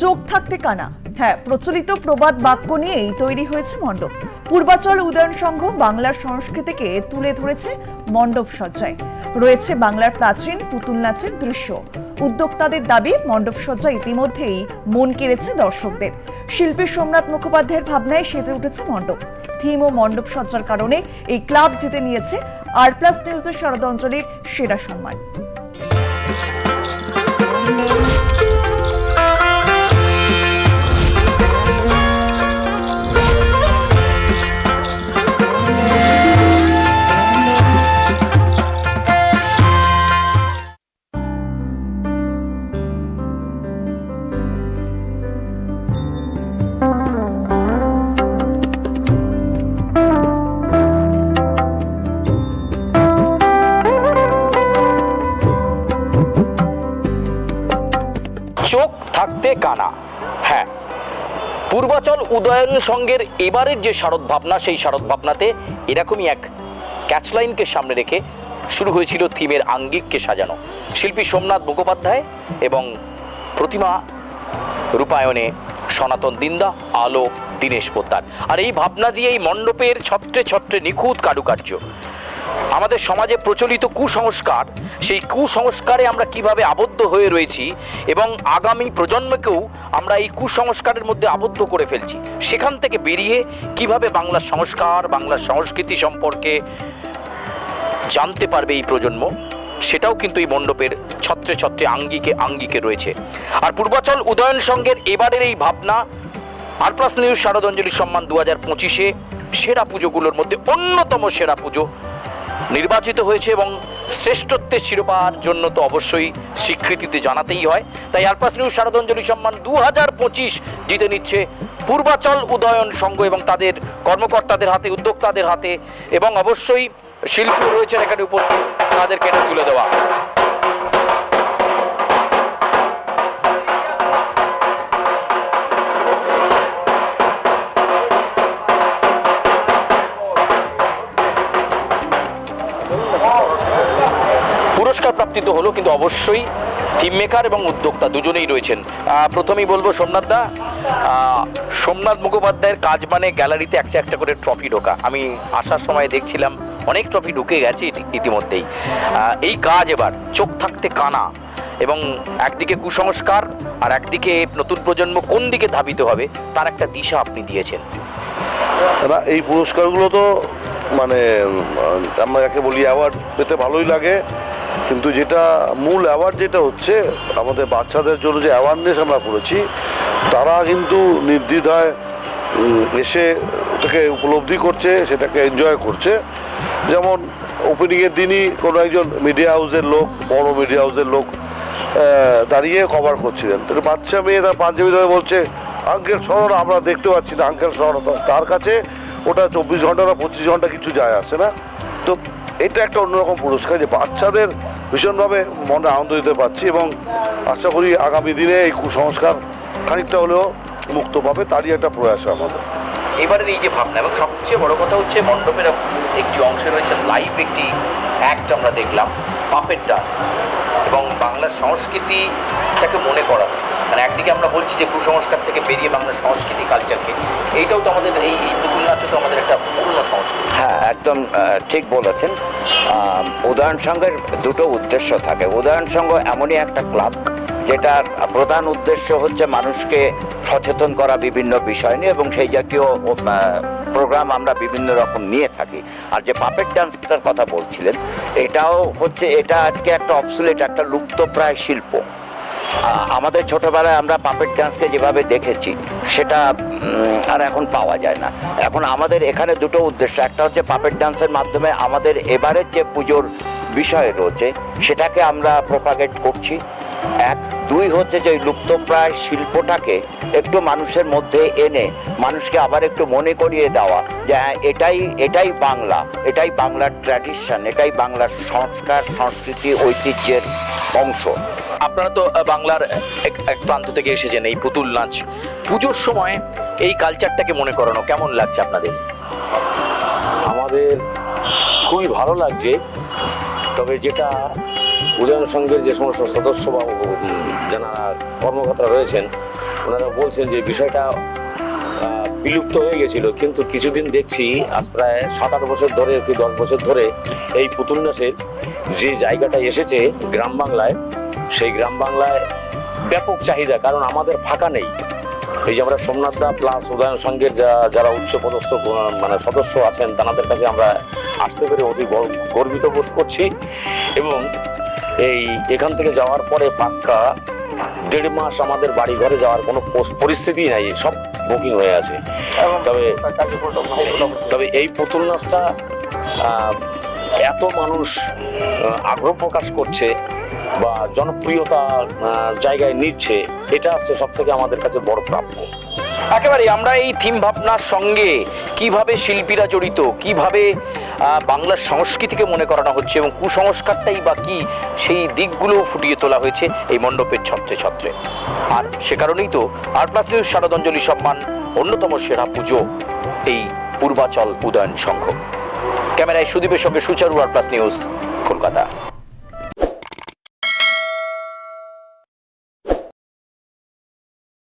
চোখ থাকতে কানা। হ্যাঁ প্রচলিত প্রবাদ বাক্য নিয়েই তৈরি হয়েছে মণ্ডপ। পূর্বাচল উদয়ন সংঘ বাংলার সংস্কৃতিকে তুলে ধরেছে মণ্ডপ সজ্জায়। রয়েছে বাংলার প্রাচীন পুতুল নাচের দৃশ্য। উদ্যোক্তাদের দাবি, মণ্ডপ সজ্জা ইতিমধ্যেই মন কেড়েছে দর্শকদের। শিল্পী সোমনাথ মুখোপাধ্যায়ের ভাবনায় সেজে উঠেছে মণ্ডপ। থিম ও মণ্ডপ সজ্জার কারণে এই ক্লাব জিতে নিয়েছে আর প্লাস নিউজের শারদাঞ্জলির সেরা সম্মান। চোখ থাকতে কানা। হ্যাঁ পূর্বাচল উদয়ন সঙ্গের এবারের যে শারদ ভাবনা, সেই শারদ ভাবনাতে এরকমই এক ক্যাচলাইনকে সামনে রেখে শুরু হয়েছিল থিমের আঙ্গিককে সাজানো। শিল্পী সোমনাথ মুখোপাধ্যায় এবং প্রতিমা রূপায়ণে সনাতন দিন্দা, আলো, দীনেশ পোদ্দার। আর এই ভাবনা দিয়ে এই মণ্ডপের ছত্রে ছত্রে নিখুঁত কারুকার্য। আমাদের সমাজে প্রচলিত কুসংস্কার, সেই কুসংস্কারে আমরা কীভাবে আবদ্ধ হয়ে রয়েছি এবং আগামী প্রজন্মকেও আমরা এই কুসংস্কারের মধ্যে আবদ্ধ করে ফেলছি, সেখান থেকে বেরিয়ে কীভাবে বাংলার সংস্কার, বাংলার সংস্কৃতি সম্পর্কে জানতে পারবে এই প্রজন্ম, সেটাও কিন্তু এই মণ্ডপের ছত্রে ছত্রে আঙ্গিকে আঙ্গিকে রয়েছে। আর পূর্বাচল উদয়ন সংঘের এবারের এই ভাবনা আর প্লাস নিউজ শারদাঞ্জলি সম্মান দু হাজার পঁচিশে সেরা পুজোগুলোর মধ্যে অন্যতম সেরা পুজো নির্বাচিত হয়েছে এবং শ্রেষ্ঠত্বের শিরোপার জন্য তো অবশ্যই স্বীকৃতিতে জানাতেই হয়। তাই আলপাস নিউজ শারদাঞ্জলি সম্মান দু হাজার পঁচিশ জিতে নিচ্ছে পূর্বাচল উদয়ন সংঘ এবং তাদের কর্মকর্তাদের হাতে, উদ্যোক্তাদের হাতে এবং অবশ্যই শিল্প রয়েছেন এখানে উপস্থিত। তাদেরকে তুলে দেওয়া। পুরস্কার প্রাপ্তি তো হলো, কিন্তু অবশ্যই থিম মেকার এবং উদ্যোক্তা দুজনেই রয়েছেন। প্রথমেই বলব সোমনাথ দা সোমনাথ মুখোপাধ্যায়ের কাজ মানে গ্যালারিতে একটা একটা করে ট্রফি ঢোকা। আমি আসার সময় দেখছিলাম, অনেক ট্রফি ঢুকে গেছে ইতি- ইতিমধ্যেই। এই কাজ এবার, চোখ থাকতে কানা এবং একদিকে কুসংস্কার আর একদিকে নতুন প্রজন্ম কোন দিকে ধাবিত হবে, তার একটা দিশা আপনি দিয়েছেন। না, এই পুরস্কারগুলো তো মানে আমরা যাকে বলি অ্যাওয়ার্ড পেতে ভালোই লাগে। কিন্তু যেটা মূল অ্যাওয়ার্ড যেটা হচ্ছে, আমাদের বাচ্চাদের জন্য যে অ্যাওয়ারনেস আমরা করেছি, তারা কিন্তু নির্দ্বিধায় এসে ওটাকে উপলব্ধি করছে, সেটাকে এনজয় করছে। যেমন ওপেনিংয়ের দিনই কোনো একজন মিডিয়া হাউসের লোক, বড় মিডিয়া হাউসের লোক দাঁড়িয়ে কভার করছিলেন। বাচ্চা মেয়ে তার পাঞ্জাবি ধরে বলছে আঙ্কেল না আমরা দেখতে পাচ্ছি না আঙ্কেল তো তার কাছে ওটা চব্বিশ ঘণ্টা না পঁচিশ ঘণ্টা কিছু যায় আসে না। তো এটা একটা অন্যরকম পুরস্কার যে বাচ্চাদের ভীষণভাবে মনে আনন্দ দিতে পারছি এবং আশা করি আগামী দিনে এই কুসংস্কার খানিকটা হলেও মুক্ত পাবে, তারই একটা প্রয়াস আমাদের। এবারের এই যে ভাবনা, এবং সবচেয়ে বড় কথা হচ্ছে মণ্ডপের একটি অংশে রয়েছে লাইভ একটি অ্যাক্ট আমরা দেখলাম, পাপের ডান্স। এবং বাংলার সংস্কৃতিটাকে মনে করা মানে একদিকে আমরা বলছি যে কুসংস্কার থেকে বেরিয়ে বাংলার সংস্কৃতি কালচারকে এইটাও তো আমাদের এই পুতুল নাচও তো আমাদের একটা পূর্ণ সংস্কৃতি। হ্যাঁ একদম ঠিক বলেছেন। উদাহরণ সংঘের দুটো উদ্দেশ্য থাকে। উদাহরণ সংঘ এমনই একটা ক্লাব যেটার প্রধান উদ্দেশ্য হচ্ছে মানুষকে সচেতন করা বিভিন্ন বিষয় নিয়ে এবং সেই জাতীয় প্রোগ্রাম আমরা বিভিন্ন রকম নিয়ে থাকি। আর যে পাপেট ডান্সটার কথা বলছিলেন, এটাও হচ্ছে, এটা আজকে একটা অবসুলেট একটা লুপ্তপ্রায় শিল্প। আমাদের ছোটবেলায় আমরা পাপেট ডান্সকে যেভাবে দেখেছি, সেটা আর এখন পাওয়া যায় না। এখন আমাদের এখানে দুটো উদ্দেশ্য, একটা হচ্ছে পাপেট ডান্সের মাধ্যমে আমাদের এবারের যে পুজোর বিষয় রয়েছে, সেটাকে আমরা প্রপাগেট করছি। এক দুই হচ্ছে যে লুপ্তপ্রায় শিল্পটাকে একটু মানুষের মধ্যে এনে মানুষকে আবার একটু মনে করিয়ে দেওয়া যে হ্যাঁ এটাই এটাই বাংলা এটাই বাংলার ট্র্যাডিশন এটাই বাংলার সংস্কার সংস্কৃতি ঐতিহ্যের অংশ। আপনারা তো বাংলার এক এক প্রান্ত থেকে এসেছেন এই পুতুল নাচ। পুজোর সময় এই কালচারটাকে মনে করানো কেমন লাগছে আপনাদের? আমাদের খুবই ভালো লাগছে তবে যেটা উদয়ন সংঘের যে সমস্ত সদস্য বা যারা কর্মকর্তা রয়েছেন, ওনারা বলছেন যে বিষয়টা বিলুপ্ত হয়ে গেছিল। কিন্তু কিছুদিন দেখছি, আজ প্রায় সাত আট বছর ধরে, কি দশ বছর ধরে এই পুতুল নাচের যে জায়গাটা এসেছে গ্রাম বাংলায়, সেই গ্রাম বাংলায় ব্যাপক চাহিদা, কারণ আমাদের ফাঁকা নেই। এই যে আমরা সোমনাথ দা প্লাস উদয়ন সংঘের যা, যারা উচ্চ পদস্থ মানে সদস্য আছেন, তাদের কাছে আমরা আসতে পেরে অতি গর্বিত বোধ করছি। এবং এই এখান থেকে যাওয়ার পরে পাক্কা দেড় মাস আমাদের বাড়ি ঘরে যাওয়ার কোনো পরিস্থিতি নাই সব বুকিং হয়ে আছে। তবে তবে এই পুতুল নাচটা এত মানুষ আগ্রহ প্রকাশ করছে বা জনপ্রিয়তা জায়গায় নিচ্ছে, এটা হচ্ছে সব থেকে আমাদের কাছে বড় প্রাপ্য। একেবারে আমরা এই থিম ভাবনার সঙ্গে কীভাবে শিল্পীরা জড়িত, কীভাবে বাংলার সংস্কৃতিকে মনে করানো হচ্ছে এবং কুসংস্কারটাই বা কি সেই দিকগুলো ফুটিয়ে তোলা হয়েছে এই মণ্ডপের ছত্রে ছত্রে। আর সে কারণেই তো আর প্লাস নিউজ শারদাঞ্জলি সম্মান, অন্যতম সেরা পুজো এই পূর্বাচল উদয়ন সংঘ। ক্যামেরায় সুদীপের সঙ্গে সুচারু আর প্লাস নিউজ কলকাতা।